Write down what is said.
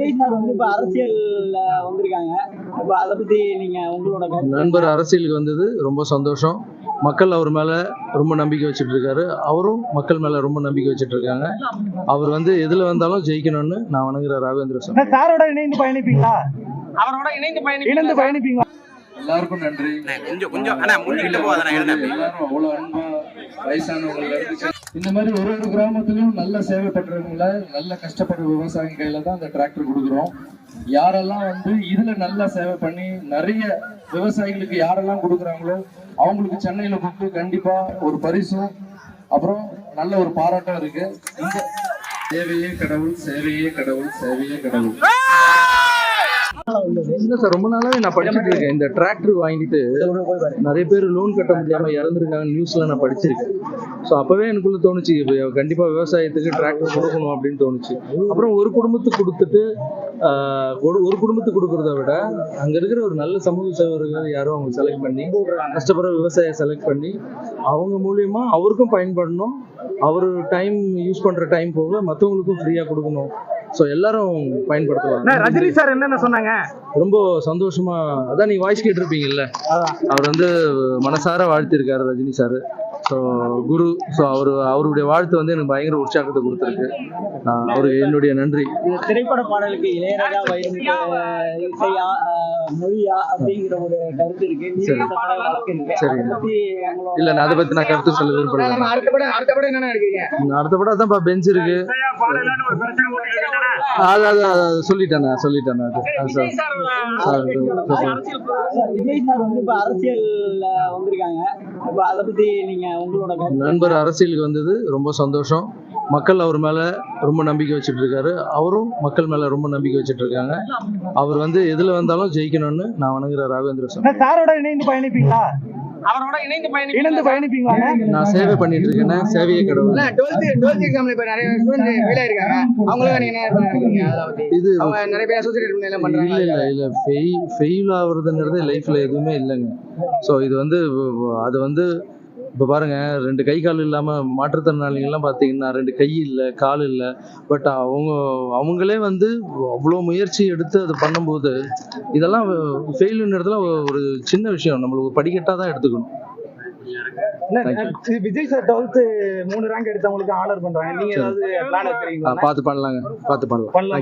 Vijay sir வந்து இப்ப அரசியல்ல வந்திருக்காங்க. இப்ப அதை பத்தி நீங்க உங்களோட கருத்து நண்பர் அரசியலுக்கு வந்தது ரொம்ப சந்தோஷம். மக்கள் அவர் மேல ரொம்ப நம்பிக்கை வச்சுட்டு இருக்காரு. அவரும் மக்கள் மேல ரொம்ப நம்பிக்கை வச்சுட்டு இருக்காங்க. அவர் வந்து எதுல வந்தாலும் ஜெயிக்கணும்னு நான் வணங்குற ராகவேந்திர அண்ணா, சாரோட இணைந்து பயணிப்பீங்களா? அவரோட இணைந்து பயணி இணைந்து பயணிப்பீங்களா? எல்லாருக்கும் நன்றி. கொஞ்சம் கொஞ்சம் அண்ணா முன்னிக்கிட்ட போகாதண்ணா எழுந்தேன். எல்லாரும் அவ்வளவு அன்பா வயசானவங்கல இருந்து இந்த மாதிரி ஒரு ஒரு கிராமத்துலயும் நல்ல சேவை பண்றவங்கள நல்ல கஷ்டப்படுற விவசாயிங்க கையில தான் அந்த டிராக்டர் கொடுக்குறோம். யாரெல்லாம் வந்து இதுல நல்லா சேவை பண்ணி நிறைய விவசாயிகளுக்கு யாரெல்லாம் கொடுக்குறாங்களோ அவங்களுக்கு சென்னையில கூப்பிட்டு கண்டிப்பா ஒரு பரிசும் அப்புறம் நல்ல ஒரு பாராட்டம் இருக்கு. இந்த சேவையே கடவுள் சேவையே கடவுள் சேவையே கடவுள். சார் ரொம்ப நாளாவே நான் படிச்சுட்டு இருக்கேன். இந்த டிராக்டர் வாங்கிட்டு நிறைய பேர் லோன் கட்ட முடியாம இறந்துருக்காங்க. நியூஸ்ல நான் படிச்சிருக்கேன். ஸோ அப்பவே எனக்குள்ள தோணுச்சு கண்டிப்பா விவசாயத்துக்கு டிராக்டர் கொடுக்கணும் அப்படின்னு தோணுச்சு. அப்புறம் ஒரு குடும்பத்துக்கு கொடுத்துட்டு ஆஹ், ஒரு- ஒரு குடும்பத்துக்கு கொடுக்கறத விட அங்க இருக்கிற ஒரு நல்ல சமூக சேவர்கள் யாரோ அவங்க செலக்ட் பண்ணி கஷ்டப்படுற விவசாயியை செலக்ட் பண்ணி அவங்க மூலியமா அவருக்கும் பயன்படணும். அவர் டைம் யூஸ் பண்ற டைம் போக மற்றவங்களுக்கும் ஃப்ரீயா கொடுக்கணும். ஸோ எல்லாரும் அண்ணா, பயன்படுத்தலாம் ரஜினி சார் என்னென்ன சொன்னாங்க? ரொம்ப சந்தோஷமா அதான் நீங்க வாய்ஸ் கேட்டிருப்பீங்கல்ல. அவர் வந்து மனசார வாழ்த்திருக்காரு ரஜினி சார். ஸோ குரு ஸோ அவர் அவருடைய வாழ்த்து வந்து எனக்கு பயங்கர உற்சாகத்தை கொடுத்துருக்கு. நான் அவருக்கு என்னுடைய நன்றி. இந்த திரைப்பட பாடலுக்கு இளையராஜா இசையா மொழியா அப்படிங்கிற ஒரு கருத்து இருக்கு. சரி. இல்ல நான் அதை பத்தி நான் கருத்து சொல்ல விரும்பல அடுத்த படம் அடுத்த படம் என்னென்ன எடுக்கிறீங்க? அடுத்த படம் அதான் பெஞ்ச் இருக்கு. அது அது அது சொல்லிட்டேன் நான் சொல்லிட்டேன் அது. அது சார். சார் இது- சார், விஜய் சார் வந்து இப்ப அரசியல்ல வந்திருக்காங்க. அதை பத்தி நீங்க உங்களோட நண்பர் அரசியலுக்கு வந்தது ரொம்ப சந்தோஷம். மக்கள் அவர் மேல ரொம்ப நம்பிக்கை வச்சுட்டு இருக்காரு. அவரும் மக்கள் மேல ரொம்ப நம்பிக்கை வச்சுட்டு இருக்காங்க. அவர் வந்து எதுல வந்தாலும் ஜெயிக்கணும்னு நான் வணங்குற ராகவேந்திர சாரோட இணைந்து பயணிப்பீங்களா? அவரோட இணைந்து பயணி இணைந்து பயணிப்பீங்களா? நான் சேவை பண்ணிட்டு இருக்கேன்னா சேவையே கடவுள். டுவெல்த் டுவெல்த் எக்ஸாம்ல இப்ப நிறைய ஸ்டூடெண்ட் ஃபெயில் ஆயிருக்காங்க அவங்களுக்கு நீங்க என்ன இது அவங்க நிறைய பேர் அசோசியேட் எல்லாம் இல்ல பண்றாங்க. இல்ல இல்ல ஃபெயில் ஃபெயில் ஆகுறதுங்கிறது லைஃப்ல எதுவுமே இல்லைங்க. ஸோ இது வந்து அது வந்து இப்போ பாருங்க ரெண்டு கை கால் இல்லாம மாற்றுத்திறனாளிகள்லாம் பார்த்தீங்கன்னா ரெண்டு கை இல்லை கால் இல்லை பட் அவங்க அவங்களே வந்து அவ்வளோ முயற்சி எடுத்து அது பண்ணும்போது இதெல்லாம் ஃபெயிலுன்றதுல ஒரு சின்ன விஷயம். நம்மளுக்கு படிக்கட்டாக தான் எடுத்துக்கணும். விஜய் சார் டுவெல்த் மூணு ரேங்க் எடுத்தவங்களுக்கு ஆனர் பண்றாங்க. நீங்க ஏதாவது பிளான் வச்சிருக்கீங்களா? பார்த்து பண்ணலாங்க. பார்த்து பண்ணலாம்.